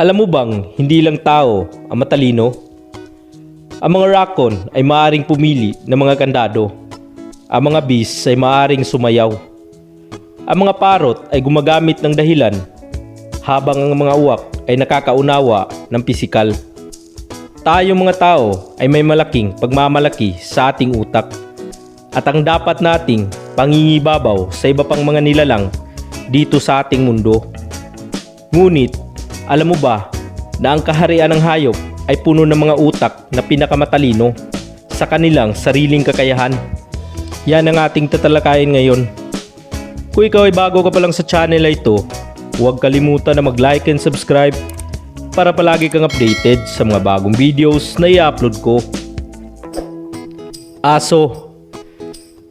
Alam mo bang hindi lang tao ang matalino? Ang mga raccoon ay maaring pumili ng mga kandado. Ang mga bees ay maaring sumayaw. Ang mga parot ay gumagamit ng dahilan habang ang mga uwak ay nakakaunawa ng pisikal. Tayong mga tao ay may malaking pagmamalaki sa ating utak at ang dapat nating pangingibabaw sa iba pang mga nilalang dito sa ating mundo. Ngunit, alam mo ba na ang kaharian ng hayop ay puno ng mga utak na pinakamatalino sa kanilang sariling kakayahan? Yan ang ating tatalakayin ngayon. Kung ikaw ay bago ka pa lang sa channel na ito, huwag kalimutan na mag-like and subscribe para palagi kang updated sa mga bagong videos na i-upload ko. Aso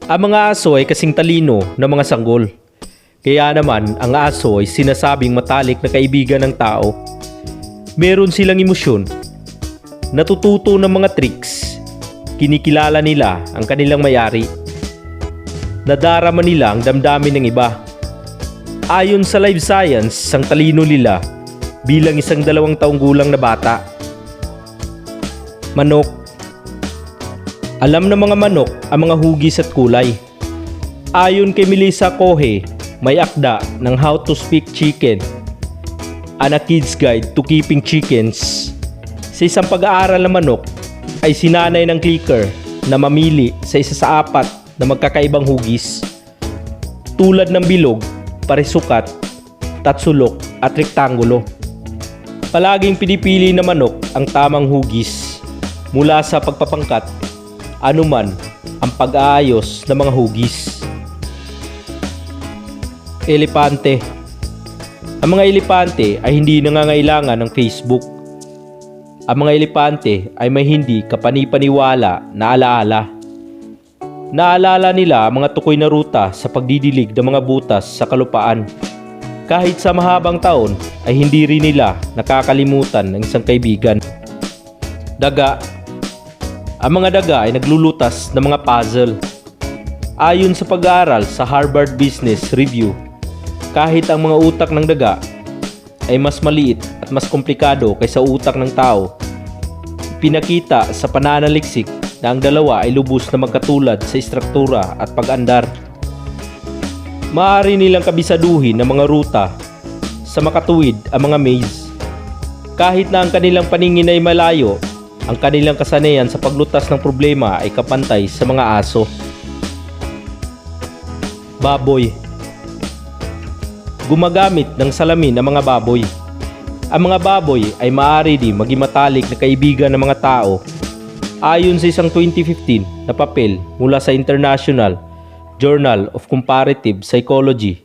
Ang mga aso ay kasing talino ng mga sanggol. Kaya naman ang aso ay sinasabing matalik na kaibigan ng tao. Meron silang emosyon, natututo ng mga tricks, kinikilala nila ang kanilang mayari, nadarama nila ang damdamin ng iba. Ayon sa life science, ang talino nila bilang isang dalawang taong gulang na bata. Manok Alam ng mga manok ang mga hugis at kulay. Ayon kay Melissa Cohe, may akda ng How to Speak Chicken and a Kid's Guide to Keeping Chickens. Sa isang pag-aaral ng manok ay sinanay ng clicker na mamili sa isa sa apat na magkakaibang hugis tulad ng bilog, parisukat, tatsulok at rektangulo. Palaging pinipili ng manok ang tamang hugis mula sa pagpapangkat anuman ang pag-aayos ng mga hugis. Elepante Ang mga elepante ay hindi nangangailangan ng Facebook. Ang mga elepante ay may hindi kapanipaniwala na alaala. Naalala nila ang mga tukoy na ruta sa pagdidilig ng mga butas sa kalupaan. Kahit sa mahabang taon ay hindi rin nila nakakalimutan ng isang kaibigan. Daga Ang mga daga ay naglulutas ng mga puzzle. Ayon sa pag-aaral sa Harvard Business Review, kahit ang mga utak ng daga ay mas maliit at mas komplikado kaysa utak ng tao, pinakita sa pananaliksik na ang dalawa ay lubos na magkatulad sa istruktura at pag-andar. Maaari nilang kabisaduhin ng mga ruta sa makatuwid ang mga maze. Kahit na ang kanilang paningin ay malayo, ang kanilang kasanayan sa paglutas ng problema ay kapantay sa mga aso. Baboy Gumagamit ng salamin ang mga baboy. Ang mga baboy ay maaari din maging matalik na kaibigan ng mga tao Ayon sa isang 2015 na papel mula sa International Journal of Comparative Psychology,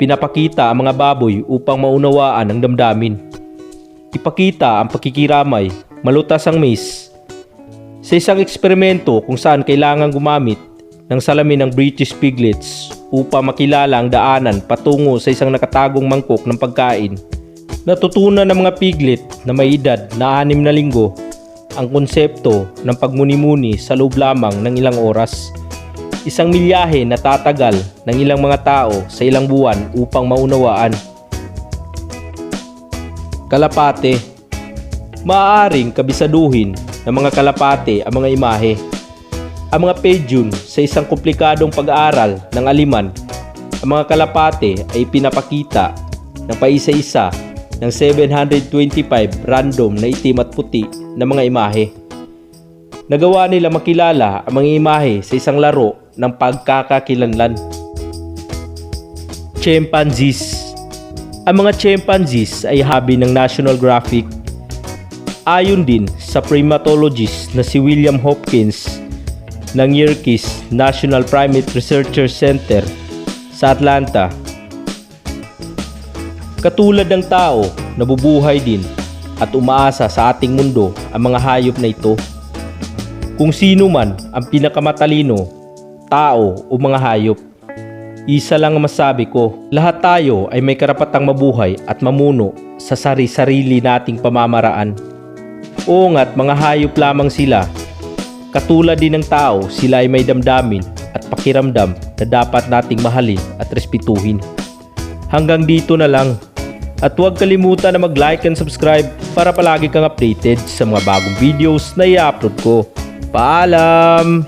pinapakita ang mga baboy upang maunawaan ang damdamin. Ipakita ang pakikiramay, malutas ang maze. Sa isang eksperimento kung saan kailangan gumamit ng salamin ng British piglets upang makilala ang daanan patungo sa isang nakatagong mangkok ng pagkain, natutunan ng mga piglet na may edad na anim na linggo ang konsepto ng pagmuni-muni sa loob lamang ng ilang oras. Isang milyahe na tatagal ng ilang mga tao sa ilang buwan upang maunawaan. Kalapate Maaaring kabisaduhin ng mga kalapate ang mga imahe. Ang mga pejun sa isang komplikadong pag-aaral ng aliman, ang mga kalapate ay pinapakita ng paisa-isa ng 725 random na itim at puti na mga imahe. Nagawa nila makilala ang mga imahe sa isang laro ng pagkakakilanlan. Chimpanzees Ang mga chimpanzees ay habi ng National Graphic. Ayon din sa primatologist na si William Hopkins ng Yerkes National Primate Research Center sa Atlanta Katulad ng tao, nabubuhay din at umaasa sa ating mundo ang mga hayop na ito. Kung sino man ang pinakamatalino, tao o mga hayop, isa lang ang masabi ko, lahat tayo ay may karapatang mabuhay at mamuno sa sari-sarili nating pamamaraan. Oo nga't mga hayop lamang sila. Katulad din ng tao, sila ay may damdamin at pakiramdam na dapat nating mahalin at respetuhin. Hanggang dito na lang. At huwag kalimutan na mag-like and subscribe para palagi kang updated sa mga bagong videos na i-upload ko. Paalam!